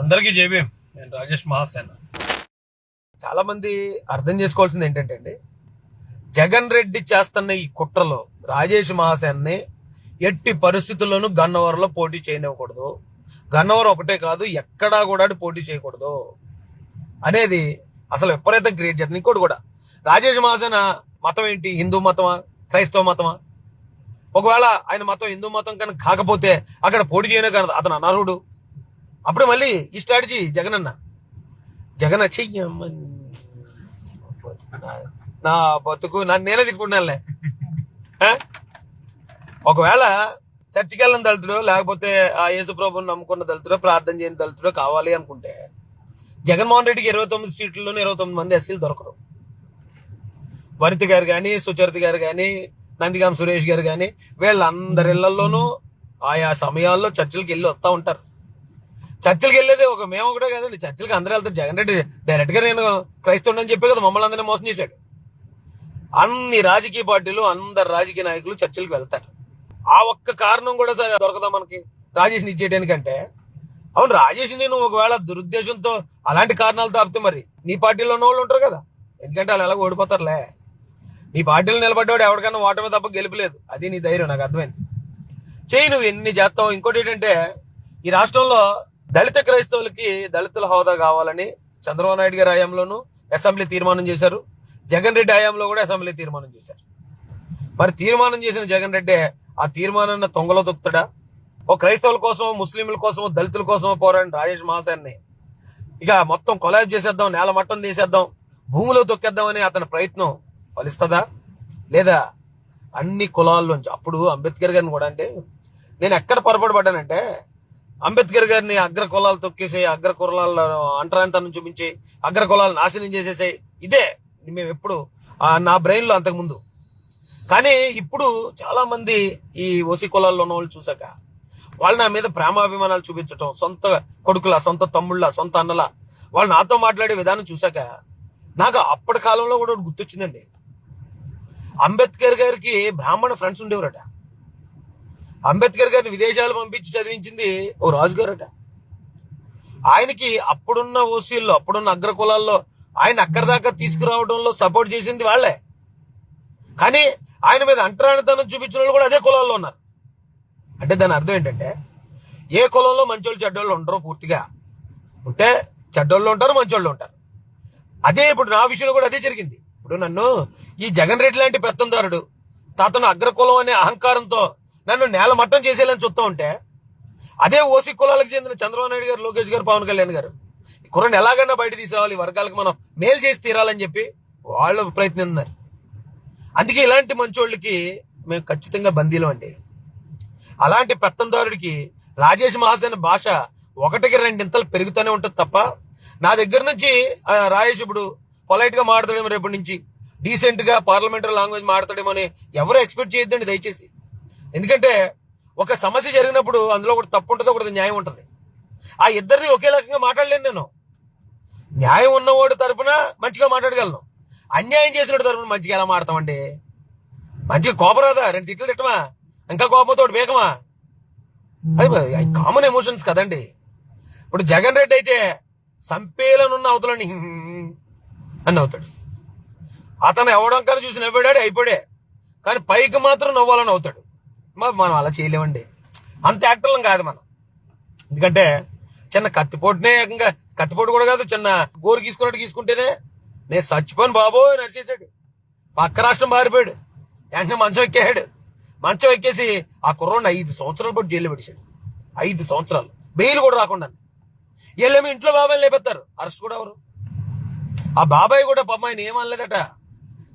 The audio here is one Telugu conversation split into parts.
అందరికీ జేబీఎం నేను రాజేష్ మహాసేన. చాలా మంది అర్థం చేసుకోవాల్సింది ఏంటంటే అండి జగన్ రెడ్డి చేస్తున్న ఈ కుట్రలో రాజేష్ మహాసేన్ని ఎట్టి పరిస్థితుల్లోనూ గన్నవరంలో పోటీ చేయనివ్వకూడదు. గన్నవరం ఒకటే కాదు ఎక్కడా కూడా పోటీ చేయకూడదు అనేది అసలు విపరీతం క్రియేట్ చేస్తుంది. ఇంకోటి కూడా రాజేష్ మహాసేన మతం ఏంటి? హిందూ మతమా? క్రైస్తవ మతమా? ఒకవేళ ఆయన మతం హిందూ మతం కనుక కాకపోతే అక్కడ పోటీ చేయనే కాదు. అతను అనర్హుడు. అప్పుడు మళ్ళీ ఈ స్ట్రాటజీ జగన్ అన్న జగన్ చెయ్యమ్మ నా బతుకు నన్ను నేనే తిట్టుకుంటానులే. ఒకవేళ చర్చికి వెళ్ళిన దళితుడు లేకపోతే ఆ యేసు ప్రభుని నమ్ముకున్న దళితుడో ప్రార్థన చేయని దళితుడో కావాలి అనుకుంటే జగన్మోహన్ రెడ్డికి ఇరవై తొమ్మిది సీట్లలోనే ఇరవై తొమ్మిది మంది ఎస్సీలు దొరకరు. వనిత గారు కానీ సుచరిత గారు కానీ నందిగాం సురేష్ గారు కానీ వీళ్ళందరి ఇళ్ళలోనూ ఆయా సమయాల్లో చర్చలకు వెళ్ళి వస్తూ ఉంటారు. చర్చలకు వెళ్ళేది ఒక మేము ఒకటే కదండి. చర్చలకు అందరూ వెళ్తారు. జగన్ రెడ్డి డైరెక్ట్గా నేను క్రైస్తవుడు అని చెప్పే కదా మమ్మల్ని అందరినీ మోసం చేశాడు. అన్ని రాజకీయ పార్టీలు అందరు రాజకీయ నాయకులు చర్చలకు వెళ్తారు. ఆ ఒక్క కారణం కూడా సరే దొరకదా మనకి? రాజేష్ని ఇచ్చేయడానికంటే అవును రాజేష్ నేను ఒకవేళ దురుద్దేశంతో అలాంటి కారణాలతో ఆపితే మరి నీ పార్టీలో ఉన్న వాళ్ళు ఉంటారు కదా. ఎందుకంటే వాళ్ళు ఎలాగో ఓడిపోతారులే. నీ పార్టీలో నిలబడ్డాడు ఎవరికైనా ఓటమి తప్ప గెలుపులేదు అది నీ ధైర్యం నాకు అర్థమైంది. చేయి నువ్వు ఎన్ని చేస్తావు. ఇంకోటి ఏంటంటే ఈ రాష్ట్రంలో దళిత క్రైస్తవులకి దళితుల హోదా కావాలని చంద్రబాబు నాయుడు గారి హయాంలోనూ అసెంబ్లీ తీర్మానం చేశారు. జగన్ రెడ్డి హయాంలో కూడా అసెంబ్లీ తీర్మానం చేశారు. మరి తీర్మానం చేసిన జగన్ రెడ్డి ఆ తీర్మానాన్ని తొంగలో తొక్కుతాడా? ఓ క్రైస్తవుల కోసం ముస్లింల కోసం దళితుల కోసం పోరాడిన రాజేష్ మహాశాన్ని ఇక మొత్తం కొలాబ్ చేసేద్దాం నేల మట్టం తీసేద్దాం భూమిలో తొక్కేద్దామని అతని ప్రయత్నం ఫలిస్తుందా? లేదా అన్ని కులాల్లోంచి అప్పుడు అంబేద్కర్ గారిని కూడా అంటే నేను ఎక్కడ పొరపాటు పడ్డానంటే అంబేద్కర్ గారిని అగ్ర కులాలు తొక్కేసి అగ్ర కులాల అంటరాంతనం చూపించి అగ్ర కులాలు నాశనం చేసేసాయి ఇదే మేము ఎప్పుడు నా బ్రెయిన్లో అంతకుముందు. కానీ ఇప్పుడు చాలామంది ఈ ఓసీ కులాల్లో ఉన్న వాళ్ళు చూసాక వాళ్ళు నా మీద ప్రేమాభిమానాలు చూపించటం సొంత కొడుకుల సొంత తమ్ముళ్ళ సొంత అన్నల వాళ్ళు నాతో మాట్లాడే విధానం చూసాక నాకు అప్పటి కాలంలో కూడా ఒకటి గుర్తొచ్చిందండి. అంబేద్కర్ గారికి బ్రాహ్మణ ఫ్రెండ్స్ ఉండేవారట. అంబేద్కర్ గారిని విదేశాలు పంపించి చదివించింది ఓ రాజుగారట. ఆయనకి అప్పుడున్న ఓసీల్లో అప్పుడున్న అగ్ర కులాల్లో ఆయన అక్కడి దాకా తీసుకురావడంలో సపోర్ట్ చేసింది వాళ్ళే. కానీ ఆయన మీద అంటరానితనం చూపించిన వాళ్ళు కూడా అదే కులాల్లో ఉన్నారు. అంటే దాని అర్థం ఏంటంటే ఏ కులంలో మంచోళ్ళు చెడ్డోళ్ళు ఉండరు పూర్తిగా. ఉంటే చెడ్డోళ్ళు ఉంటారు మంచోళ్ళు ఉంటారు. అదే ఇప్పుడు నా విషయంలో కూడా అదే జరిగింది. ఇప్పుడు నన్ను ఈ జగన్ రెడ్డి లాంటి పెత్తందారుడు తాతను అగ్రకులం అనే అహంకారంతో నన్ను నేల మట్టం చేసేయాలని చూస్తూ ఉంటే అదే ఓసీ కులాలకు చెందిన చంద్రబాబు నాయుడు గారు లోకేష్ గారు పవన్ కళ్యాణ్ గారు. ఈ కుర్రని ఎలాగైనా బయట తీసుకురావాలి ఈ వర్గాలకు మనం మేలు చేసి తీరాలని చెప్పి వాళ్ళు ప్రయత్నిస్తున్నారు. అందుకే ఇలాంటి మంచోళ్ళకి మేము ఖచ్చితంగా బందీలం అండి. అలాంటి పెత్తందారుడికి రాజేష్ మహాసేన భాష ఒకటికి రెండింతలు పెరుగుతూనే ఉంటుంది తప్ప నా దగ్గర నుంచి రాజేష్ ఇప్పుడు పొలైట్గా మాట్లాడడం రేపటి నుంచి డీసెంట్గా పార్లమెంటరీ లాంగ్వేజ్ మాట్లాడేమో అని ఎవరు ఎక్స్పెక్ట్ చేయొద్దండి దయచేసి. ఎందుకంటే ఒక సమస్య జరిగినప్పుడు అందులో ఒకటి తప్పు ఉంటుంది ఒకటి న్యాయం ఉంటుంది. ఆ ఇద్దరిని ఒకే రకంగా మాట్లాడలేను నేను. న్యాయం ఉన్నవాడు తరపున మంచిగా మాట్లాడగలను. అన్యాయం చేసినోడు తరపున మంచిగా ఎలా మాడతామండి మంచిగా కోపం రాదా? రెండు తిట్లు తిట్టమా? ఇంకా కోపంతో ఒకటి బేకమా అది కామన్ ఎమోషన్స్ కదండి. ఇప్పుడు జగన్ రెడ్డి అయితే సంపేలనున్న అవతలని అని అవుతాడు. అతను ఎవడంకని చూసి నవ్వాడాడు అయిపోయాడే. కానీ పైకి మాత్రం నవ్వాలని అవుతాడు. మనం అలా చేయలేమండి. అంత యాక్టర్లం కాదు మనం. ఎందుకంటే చిన్న కత్తిపోటునే ఏకంగా కత్తిపోటు కూడా కాదు చిన్న గోరు గీసుకున్నట్టు గీసుకుంటేనే నేను చచ్చిపోను బాబో నడిచేసాడు పక్క రాష్ట్రం మారిపోయాడు. వెంటనే మంచం ఎక్కాడు మంచం ఎక్కేసి ఆ కుర్రోడిని ఐదు సంవత్సరాల పాటు జైల్లో పెట్టాడు ఐదు సంవత్సరాలు. బెయిల్ కూడా రాకుండా. వీళ్ళేమో ఇంట్లో బాబాయ్ లేపెత్తారు. అరెస్ట్ కూడా ఎవరు? ఆ బాబాయ్ కూడా పాప ఆయన ఏమనలేదట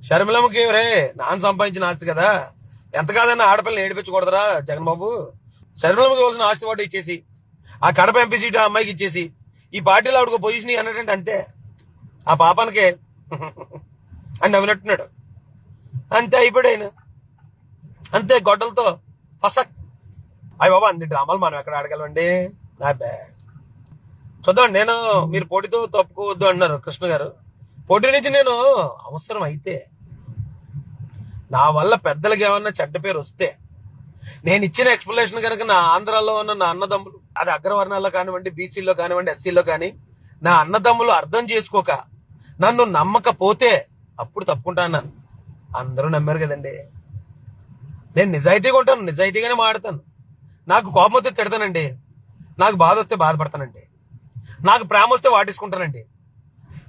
షర్మిలమ్మకి రే నాన్న సంపాదించిన ఆస్తి కదా. ఎంత కాదన్నా ఆడపిల్లని ఏడిపించకూడదురా జగన్ బాబు. షర్మిలమ్మకి ఆస్తి వాటి ఇచ్చేసి ఆ కడప ఎంపీ సీట్ ఆ అమ్మాయికి ఇచ్చేసి ఈ పార్టీలో ఆవిడకు పొజిషన్ అన్నట్టు అంతే. ఆ పాపానికే అని నవ్వినట్టున్నాడు. అంతే అయిపోయాడు ఆయన. అంతే గొడ్డలతో ఫసక్. అయ్య బాబా అన్ని డ్రామాలు మనం ఎక్కడ ఆడగలమండి? అబ్బే. చూద్దాం నేను మీరు పోటీతో తప్పుకోవద్దు అన్నారు కృష్ణ గారు. పోటీ నుంచి నేను అవసరం అయితే. నా వల్ల పెద్దలకి ఏమన్నా చెడ్డ పేరు వస్తే నేను ఇచ్చిన ఎక్స్ప్లెనేషన్ కనుక నా ఆంధ్రాలో ఉన్న నా అన్నదమ్ములు అది అగ్రవర్ణాల్లో కానివ్వండి బీసీలో కానివ్వండి ఎస్సీలో కానీ నా అన్నదమ్ములు అర్థం చేసుకోక నన్ను నమ్మకపోతే అప్పుడు తప్పుకుంటా అన్నాను. అందరూ నమ్మారు కదండి. నేను నిజాయితీగా ఉంటాను నిజాయితీగానే మాడతాను. నాకు కోపం వస్తే తిడతానండి. నాకు బాధ వస్తే బాధపడతానండి. నాకు ప్రేమ వస్తే వాటేసుకుంటానండి.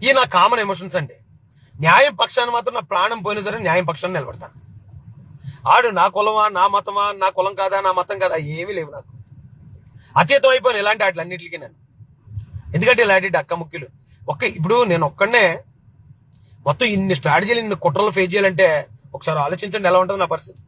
ఈ నా కామన్ ఎమోషన్స్ అండి. న్యాయం పక్షాన్ని మాత్రం నా ప్రాణం పోయినా సరే న్యాయం పక్షాన్ని నిలబడతాను. ఆడు నా కులమా నా మతమా నా కులం కాదా నా మతం కాదా ఏమీ లేవు నాకు. అతీతం అయిపోయాను ఇలాంటి వాటిలన్నిటికీ నేను. ఎందుకంటే ఇలాంటి డక్క ముఖ్యులు ఒక్క ఇప్పుడు నేను ఒక్కడనే మొత్తం ఇన్ని స్ట్రాటజీలు ఇన్ని కుట్రలు ఫేస్ చేయాలంటే ఒకసారి ఆలోచించండి ఎలా ఉంటుంది నా పరిస్థితి.